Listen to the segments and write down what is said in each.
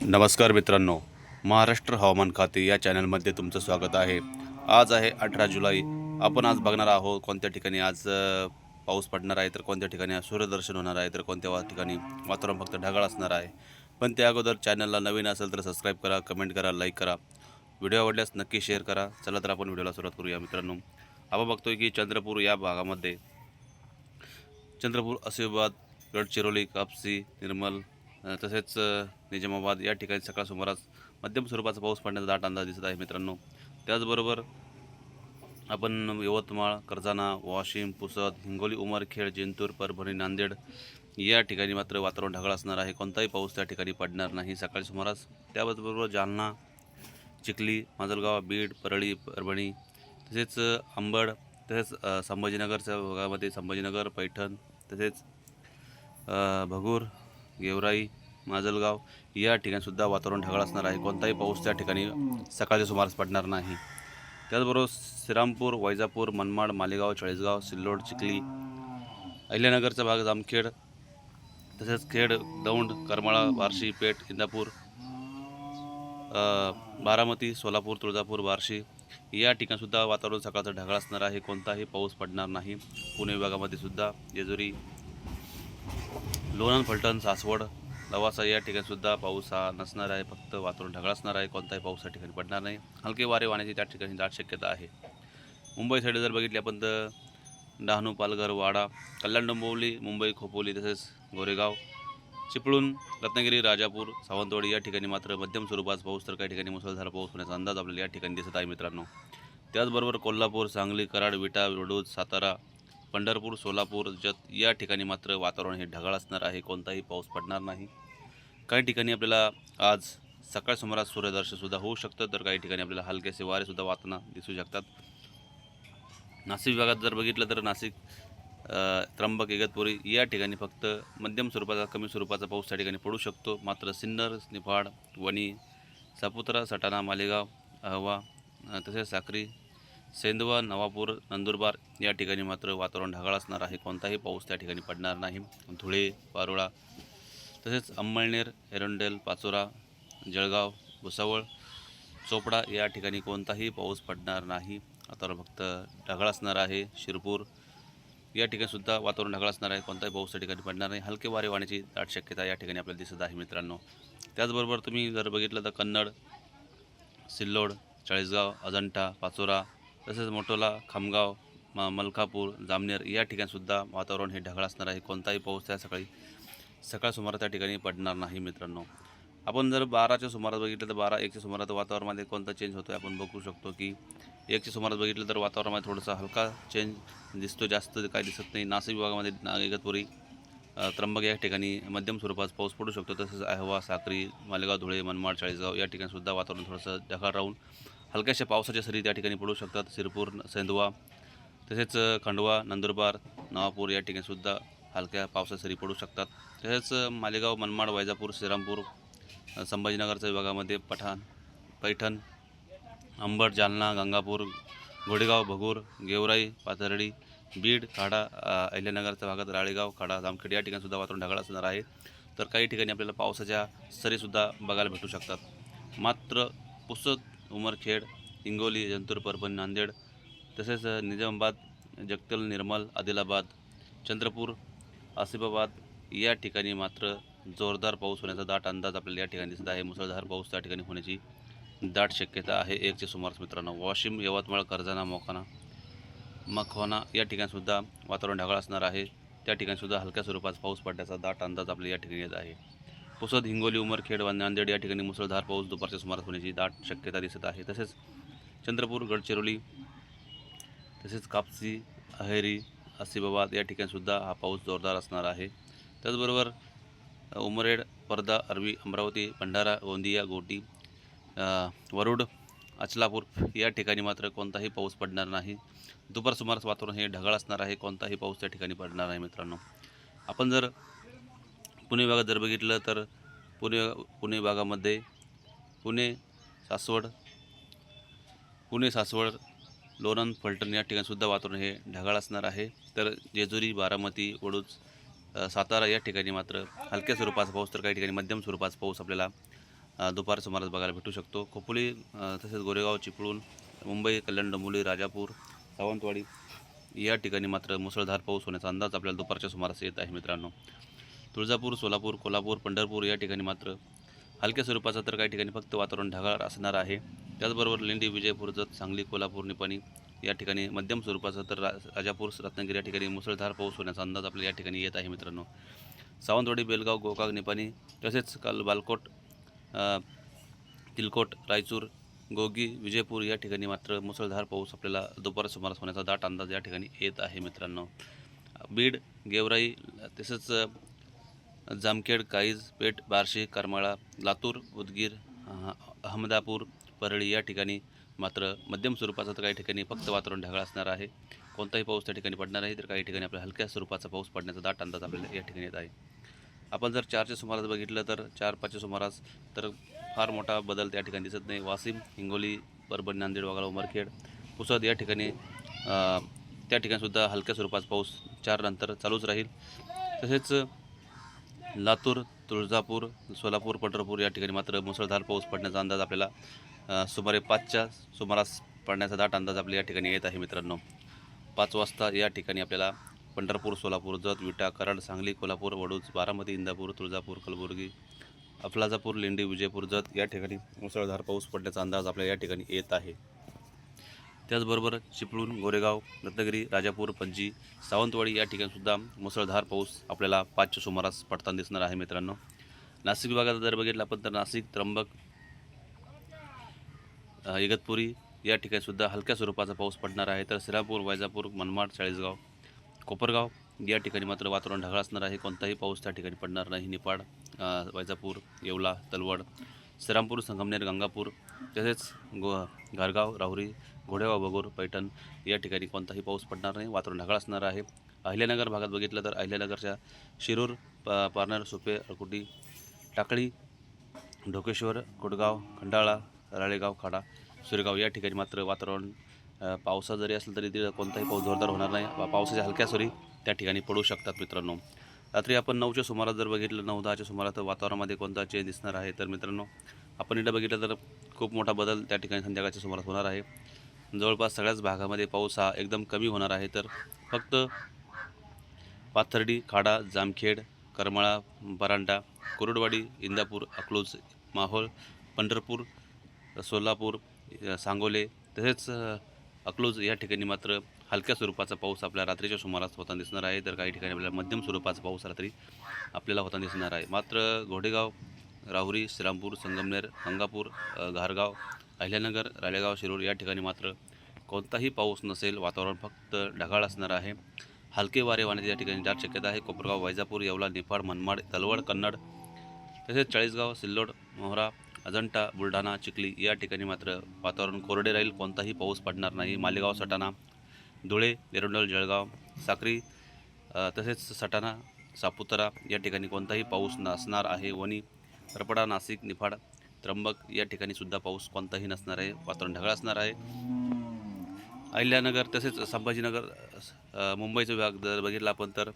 नमस्कार मित्रांनो. महाराष्ट्र हवामान खाते या चॅनलमध्ये तुमचं स्वागत आहे. आज आहे अठरा जुलै. आपण आज बघणार आहोत कोणत्या ठिकाणी आज पाऊस पडणार आहे तर कोणत्या ठिकाणी आज सूर्यदर्शन होणार आहे तर कोणत्या ठिकाणी वातावरण फक्त ढगाळ असणार आहे. पण त्या अगोदर चॅनलला नवीन असेल तर सबस्क्राईब करा कमेंट करा लाईक करा. व्हिडिओ आवडल्यास नक्की शेअर करा. चला तर आपण व्हिडिओला सुरुवात करूया मित्रांनो. आपण बघतोय की चंद्रपूर या भागामध्ये चंद्रपूर आसिफाबाद गडचिरोली कापसी निर्मल तसेच निजामाबाद या ठिकाणी सकाळ सुमारास मध्यम स्वरूपाचा पाऊस पडण्याचा दाट अंदाज दिसत आहे मित्रांनो. त्याचबरोबर आपण यवतमाळ कर्जाना वाशिम पुसद हिंगोली उमरखेड जिंतूर परभणी नांदेड या ठिकाणी मात्र वातावरण ढगाळ असणार आहे. कोणताही पाऊस त्या ठिकाणी पडणार नाही. सकाळी सुमारास त्याचबरोबर जालना चिखली माजलगाव बीड परळी परभणी तसेच आंबड तसेच संभाजीनगरच्या भागामध्ये संभाजीनगर पैठण तसेच भगूर गेवराई माजलगाव. या ठिकाणीसुद्धा वातावरण ढगाळ असणार आहे. कोणताही पाऊस त्या ठिकाणी सकाळच्या सुमारास पडणार नाही. त्याचबरोबर श्रीरामपूर वैजापूर मनमाड मालेगाव चाळीसगाव सिल्लोड चिखली अहिल्यानगरचा भाग जामखेड तसेच खेड दौंड करमाळा बार्शी पेठ इंदापूर बारामती सोलापूर तुळजापूर बार्शी या ठिकाणीसुद्धा वातावरण सकाळचं ढगाळ असणार आहे. कोणताही पाऊस पडणार नाही. पुणे विभागामध्ये सुद्धा जेजुरी लोणंद फलटण सासवड लवासा या ठिकाणीसुद्धा पाऊस हा नसणार आहे. फक्त वातावरण ढगाळ असणार आहे. कोणताही पाऊस या ठिकाणी पडणार नाही. हलके वारे वाहण्याची त्या ठिकाणी दाट शक्यता आहे. मुंबई साईड जर बघितली आपण तर डहाणू पालघर वाडा कल्याण डोंबिवली मुंबई खोपोली तसेच गोरेगाव चिपळूण रत्नागिरी राजापूर सावंतवाडी या ठिकाणी मात्र मध्यम स्वरूपाचा पाऊस तर काही ठिकाणी मुसळधार पाऊस होण्याचा अंदाज आपल्याला या ठिकाणी दिसत आहे मित्रांनो. त्याचबरोबर कोल्हापूर सांगली कराड विटा वडूज सातारा पंढरपूर सोलापूर जत या ठिकाणी मात्र वातावरण हे ढगाळ असणार आहे. कोणताही पाऊस पडणार नाही. काही ठिकाणी आपल्याला आज सकाळ सुमारास सूर्यदर्शनसुद्धा होऊ शकतं. तर काही ठिकाणी आपल्याला हलकेसे वारेसुद्धा वाहताना दिसू शकतात. नाशिक विभागात जर बघितलं तर नाशिक त्र्यंबक इगतपुरी या ठिकाणी फक्त मध्यम स्वरूपाचा कमी स्वरूपाचा पाऊस त्या ठिकाणी पडू शकतो. मात्र सिन्नर निफाड वणी सापुत्रा सटाणा मालेगाव अहवा तसेच साक्री सेंदवा नवापूर नंदुरबार या ठिकाणी मात्र वातावरण ढगाळ असणार आहे. कोणताही पाऊस त्या ठिकाणी पडणार नाही. धुळे पारोळा तसेच अंमळनेर एरंडेल पाचोरा जळगाव भुसावळ चोपडा या ठिकाणी कोणताही पाऊस पडणार नाही. आता फक्त ढगाळ असणार आहे. शिरपूर या ठिकाणीसुद्धा वातावरण ढगाळ असणार आहे. कोणताही पाऊस त्या ठिकाणी पडणार नाही. हलके वारे वाहण्याची दाट शक्यता या ठिकाणी आपल्याला दिसत आहे मित्रांनो. त्याचबरोबर तुम्ही जर बघितलं तर कन्नड सिल्लोड चाळीसगाव अजंठा पाचोरा तसेच मोटोला खामगाव म मलकापूर जामनेर या ठिकाणीसुद्धा वातावरण हे ढगाळ असणार आहे. कोणताही पाऊस त्या सकाळी सकाळ सुमारा त्या ठिकाणी पडणार नाही मित्रांनो. आपण जर बाराच्या सुमारास बघितलं तर बारा एकच्या सुमारात वातावरणामध्ये कोणता चेंज होतो आहे आपण बघू शकतो की एकच्या सुमारास बघितलं तर वातावरणामध्ये थोडासा हलका चेंज दिसतो. जास्त काही दिसत नाही. नाशिक विभागामध्ये ना इगतपुरी त्र्यंबक या ठिकाणी मध्यम स्वरूपात पाऊस पडू शकतो. तसेच अहवा साक्री मालेगाव धुळे मनमाड चाळीसगाव या ठिकाणीसुद्धा वातावरण थोडंसं ढगाळ राहून हलक्याशा पावसाच्या सरी त्या ठिकाणी पडू शकतात. सिरपूर सेंदवा तसेच खंडवा नंदुरबार नवापूर या ठिकाणीसुद्धा हलक्या पावसाच्या सरी पडू शकतात. तसेच मालेगाव मनमाड वैजापूर श्रीरामपूर संभाजीनगरच्या विभागामध्ये पठाण पैठण अंबड जालना गंगापूर घोडेगाव भगूर गेवराई पाथर्डी बीड खाडा अहिल्यानगरच्या भागात राळेगाव खाडा जामखेड या ठिकाणीसुद्धा वातावरण ढगाळ असणार आहे. तर काही ठिकाणी आपल्याला पावसाच्या सरीसुद्धा बघायला भेटू शकतात. मात्र पुसद उमरखेड हिंगोली जंतूर परभणी नांदेड तसेच निजामाबाद जगतल निर्मल आदिलाबाद चंद्रपूर आसिफाबाद या ठिकाणी मात्र जोरदार पाऊस होण्याचा दाट अंदाज आपल्याला या ठिकाणी दिसत आहे. मुसळधार पाऊस त्या ठिकाणी होण्याची दाट शक्यता आहे. एकच्या सुमारास मित्रांनो वाशिम यवतमाळ कर्जाना मोखाना मखवाना या ठिकाणीसुद्धा वातावरण ढगाळ असणार आहे. त्या ठिकाणीसुद्धा हलक्या स्वरूपात पाऊस पडण्याचा दाट अंदाज आपल्याला या ठिकाणी येत आहे. पुसद हिंगोली उमरखेड व नांदेड या ठिकाणी मुसळधार पाऊस दुपारच्या सुमारास होण्याची दाट शक्यता दिसत आहे. तसेच चंद्रपूर गडचिरोली तसेच कापसी अहेरी आसिफाबाद या ठिकाणीसुद्धा हा पाऊस जोरदार असणार आहे. त्याचबरोबर उमरेड वर्धा अरवी अमरावती भंडारा गोंदिया गोटी वरुड अचलापूर या ठिकाणी मात्र कोणताही पाऊस पडणार नाही. दुपार सुमारास वातावरण हे ढगाळ असणार आहे कोणताही पाऊस त्या ठिकाणी पडणार नाही मित्रांनो. आपण जर पुणे भागात जर बघितलं तर पुणे पुणे भागामध्ये पुणे सासवड पुणे सासवड लोणंद फलटण या ठिकाणीसुद्धा वातावरण हे ढगाळ असणार आहे. तर जेजुरी बारामती वडूज सातारा या ठिकाणी मात्र हलक्या स्वरूपाचा पाऊस तर काही ठिकाणी मध्यम स्वरूपाचा पाऊस आपल्याला दुपार सुमारास बघायला भेटू शकतो. खोपोली तसेच गोरेगाव चिपळूण मुंबई कल्याण डोंबोली राजापूर सावंतवाडी या ठिकाणी मात्र मुसळधार पाऊस होण्याचा अंदाज आपल्याला दुपारच्या सुमारास येत आहे मित्रांनो. तुळजापूर सोलापूर कोल्हापूर पंढरपूर या ठिकाणी मात्र हलक्या स्वरूपाचा तर काही ठिकाणी फक्त वातावरण ढगाळ असणार आहे. त्याचबरोबर लेंडी विजयपूर जत सांगली कोल्हापूर निपाणी या ठिकाणी मध्यम स्वरूपाचं तर रा राजापूर रत्नागिरी या ठिकाणी मुसळधार पाऊस होण्याचा अंदाज आपल्याला या ठिकाणी येत आहे मित्रांनो. सावंतवाडी बेलगाव गोकाक निपाणी तसेच काल बालकोट तिलकोट रायचूर गोगी विजयपूर या ठिकाणी मात्र मुसळधार पाऊस आपल्याला दुपार सुमारास होण्याचा दाट अंदाज या ठिकाणी येत आहे मित्रांनो. बीड गेवराई तसेच जामखेड काईज पेठ बार्शी करमाळा लातूर उदगीर अहमदापूर परळी या ठिकाणी मात्र मध्यम स्वरूपाचं तर काही ठिकाणी फक्त वातावरण ढगाळ असणार आहे. कोणताही पाऊस त्या ठिकाणी पडणार नाही तर काही ठिकाणी आपल्या हलक्या स्वरूपाचा पाऊस पडण्याचा दाट अंदाज आपल्याला या ठिकाणी येत आहे. आपण जर चारच्या सुमारास बघितलं तर चार पाचच्या सुमारास तर फार मोठा बदल त्या ठिकाणी दिसत नाही. वाशिम हिंगोली परभणी नांदेड वाघाळा उमरखेड पुसद या ठिकाणी त्या ठिकाणीसुद्धा हलक्या स्वरूपाचा पाऊस चार नंतर चालूच राहील. तसेच लातूर तुळजापूर सोलापूर पंढरपूर या ठिकाणी मात्र मुसळधार पाऊस पडण्याचा अंदाज आपल्याला सुमारे पाचच्या सुमारास पडण्याचा दाट अंदाज आपल्या या ठिकाणी येत आहे मित्रांनो. पाच वाजता या ठिकाणी आपल्याला पंढरपूर सोलापूर जत विटा कराड सांगली कोल्हापूर वडूज बारामती इंदापूर तुळजापूर कलबुर्गी अफलाजापूर लेंडी विजयपूर जत या ठिकाणी मुसळधार पाऊस पडण्याचा अंदाज आपल्याला या ठिकाणी येत आहे. त्याचबरोबर चिपळूण गोरेगाव रत्नागिरी राजापूर पणजी सावंतवाडी या ठिकाणीसुद्धा मुसळधार पाऊस आपल्याला पाचच्या सुमारास पडताना दिसणार आहे मित्रांनो. नाशिक विभागाचा जर बघितला आपण तर नाशिक त्र्यंबक इगतपुरी या ठिकाणीसुद्धा हलक्या स्वरूपाचा पाऊस पडणार आहे. तर श्रीरामपूर वैजापूर मनमाड चाळीसगाव कोपरगाव या ठिकाणी मात्र वातावरण ढगाळ असणार आहे. कोणताही पाऊस त्या ठिकाणी पडणार नाही. निपाड वैजापूर येवला तलवड श्रीरामपूर संगमनेर गंगापूर तसेच गो गारगाव राहुरी घोडेगाव बगोर पैठण या ठिकाणी कोणताही पाऊस पडणार नाही. वातावरण ढगाळ असणार आहे. अहिल्यानगर भागात बघितलं तर अहिल्यानगरच्या शिरूर प पारनेर सुपे अळकुटी टाकळी ढोकेश्वर कुडगाव खंडाळा राळेगाव खाडा सुरेगाव या ठिकाणी मात्र वातावरण पावसा जरी असलं तरी तिथं कोणताही पाऊस जोरदार होणार नाही. पावसाच्या हलक्या सरी त्या ठिकाणी पडू शकतात मित्रांनो. रात्री आपण नऊच्या सुमारास जर बघितलं नऊ दहाच्या सुमारास तर वातावरणामध्ये कोणता चेंज दिसणार आहे तर मित्रांनो आपण इथं बघितलं तर खूप मोठा बदल त्या ठिकाणी संध्याकाळच्या सुमारास होणार आहे. जवळपास सगळ्याच भागामध्ये पाऊस हा एकदम कमी होणार आहे तर फक्त पाथर्डी खाडा जामखेड करमाळा परांडा कुरुडवाडी इंदापूर अकलूज माहोळ पंढरपूर सोलापूर सांगोले तसेच अकलूज या ठिकाणी मात्र हलक्या स्वरूपाचा पाऊस आपल्या रात्रीच्या सुमारास होताना दिसणार आहे. तर काही ठिकाणी आपल्याला मध्यम स्वरूपाचा पाऊस रात्री आपल्याला होताना दिसणार आहे. मात्र घोडेगाव राहुरी श्रीरामपूर संगमनेर गंगापूर घारगाव अहिल्यानगर राळेगाव शिरूर या ठिकाणी मात्र कोणताही पाऊस नसेल. वातावरण फक्त ढगाळ असणार आहे. हलके वारे वाहण्याची या ठिकाणी दाट शक्यता आहे. कोपरगाव वैजापूर येवला निफाड मनमाड तलवड कन्नड तसेच चाळीसगाव सिल्लोड मोहरा अजंठा बुलढाणा चिखली या ठिकाणी मात्र वातावरण कोरडे राहील. कोणताही पाऊस पडणार नाही. मालेगाव सटाणा धुळे एरंडोल जळगाव साक्री तसेच सटाणा सापुतारा या ठिकाणी कोणताही पाऊस नसणार आहे. वणी रपडा नाशिक निफाड त्र्यंबक या ठिकाणी सुद्धा पाऊस कोणताही नसणार आहे. वातावरण ढगाळ असणार आहे. अहिल्यानगर तसेच संभाजीनगर मुंबईचा विभाग जर बघितला आपण तर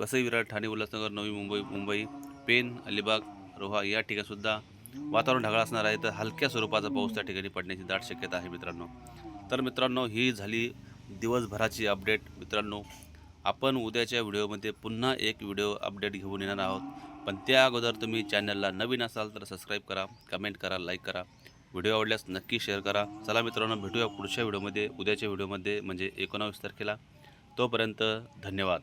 वसई विरार ठाणे उल्हासनगर नवी मुंबई मुंबई पेन अलिबाग रोहा या ठिकाणीसुद्धा वातावरण ढगाळ असणार आहे. तर हलक्या स्वरूपाचा पाऊस त्या ठिकाणी पडण्याची दाट शक्यता आहे मित्रांनो. तर मित्रांनो ही झाली दिवसभराची अपडेट. मित्रांनो आपण उद्याच्या व्हिडिओमध्ये पुन्हा एक व्हिडिओ अपडेट घेऊन येणार आहोत. पण त्या अगोदर तुम्ही चॅनलला नवीन असाल तर सबस्क्राईब करा कमेंट करा लाईक करा. व्हिडिओ आवडल्यास नक्की शेअर करा. चला मित्रांनो भेटूया पुढच्या व्हिडिओमध्ये. उद्याच्या व्हिडिओमध्ये म्हणजे एकोणावीस तारखेला. तोपर्यंत धन्यवाद.